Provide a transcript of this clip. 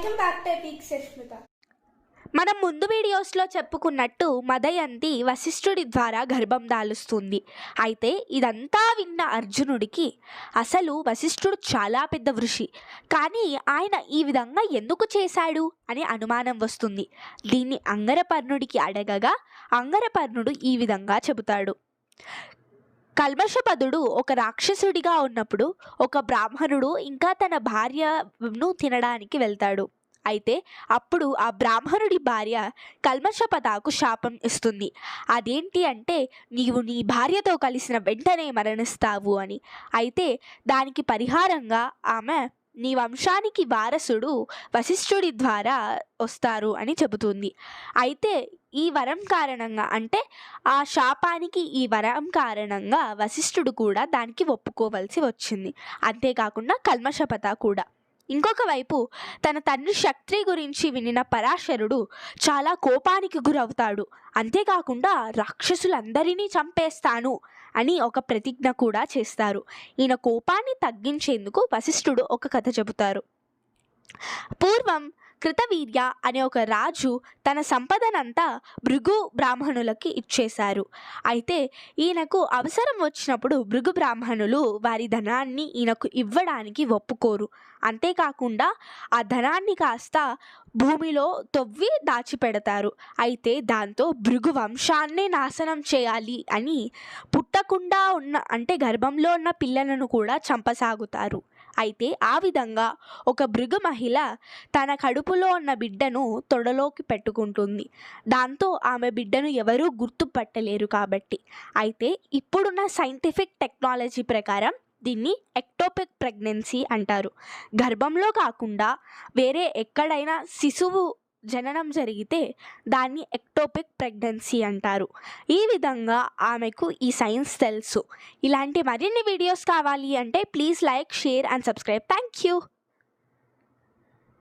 Welcome back to epic Sushmita మనం ముందు వీడియోస్లో చెప్పుకున్నట్టు మదయంతి వశిష్ఠుడి ద్వారా గర్భం దాలుస్తుంది. అయితే ఇదంతా విన్న అర్జునుడికి అసలు వశిష్ఠుడు చాలా పెద్ద ఋషి. కానీ ఆయన ఈ విధంగా ఎందుకు చేశాడు అని అనుమానం వస్తుంది. దీన్ని అంగరపర్ణుడికి అడగగా అంగరపర్ణుడు ఈ విధంగా చెబుతాడు. కల్మషపదుడు ఒక రాక్షసుడిగా ఉన్నప్పుడు ఒక బ్రాహ్మణుడు ఇంకా తన భార్యను తినడానికి వెళ్తాడు. అయితే అప్పుడు ఆ బ్రాహ్మణుడి భార్య కల్మషపదాకు శాపం ఇస్తుంది. అదేంటి అంటే నీవు నీ భార్యతో కలిసిన వెంటనే మరణిస్తావు అని. అయితే దానికి పరిహారంగా ఆమె నీ వంశానికి వారసుడు వశిష్ఠుడి ద్వారా వస్తారు అని చెబుతుంది. అయితే ఈ వరం కారణంగా అంటే ఆ శాపానికి ఈ వరం కారణంగా వశిష్ఠుడు కూడా దానికి ఒప్పుకోవలసి వచ్చింది. అంతేకాకుండా కల్మషపత కూడా. ఇంకొక వైపు తన తండ్రి శక్తి గురించి వినిన పరాశరుడు చాలా కోపానికి గురవుతాడు. అంతేకాకుండా రాక్షసులందరినీ చంపేస్తాను అని ఒక ప్రతిజ్ఞ కూడా చేస్తారు. ఈయన కోపాన్ని తగ్గించేందుకు వశిష్ఠుడు ఒక కథ చెబుతారు. పూర్వం కృతవీర్య అనే ఒక రాజు తన సంపదనంతా భృగు బ్రాహ్మణులకి ఇచ్చేశారు. అయితే ఈయనకు అవసరం వచ్చినప్పుడు భృగు బ్రాహ్మణులు వారి ధనాన్ని ఈయనకు ఇవ్వడానికి ఒప్పుకోరు. అంతేకాకుండా ఆ ధనాన్ని కాస్త భూమిలో తొవ్వి దాచిపెడతారు. అయితే దాంతో భృగు వంశాన్నే నాశనం చేయాలి అని పుట్టకుండా ఉన్న అంటే గర్భంలో ఉన్న పిల్లలను కూడా చంపసాగుతారు. అయితే ఆ విధంగా ఒక భృగు మహిళ తన కడుపులో ఉన్న బిడ్డను తొడలోకి పెట్టుకుంటుంది. దాంతో ఆమె బిడ్డను ఎవరూ గుర్తుపట్టలేరు కాబట్టి. అయితే ఇప్పుడున్న సైంటిఫిక్ టెక్నాలజీ ప్రకారం దీన్ని ఎక్టోపిక్ ప్రెగ్నెన్సీ అంటారు. గర్భంలో కాకుండా వేరే ఎక్కడైనా శిశువు జననం జరిగితే దాన్ని ఎక్టోపిక్ ప్రెగ్నెన్సీ అంటారు. ఈ విధంగా ఆమెకు ఈ సైన్స్ తెలుసు. ఇలాంటి మరిన్ని వీడియోస్ కావాలి అంటే please like share and subscribe thank you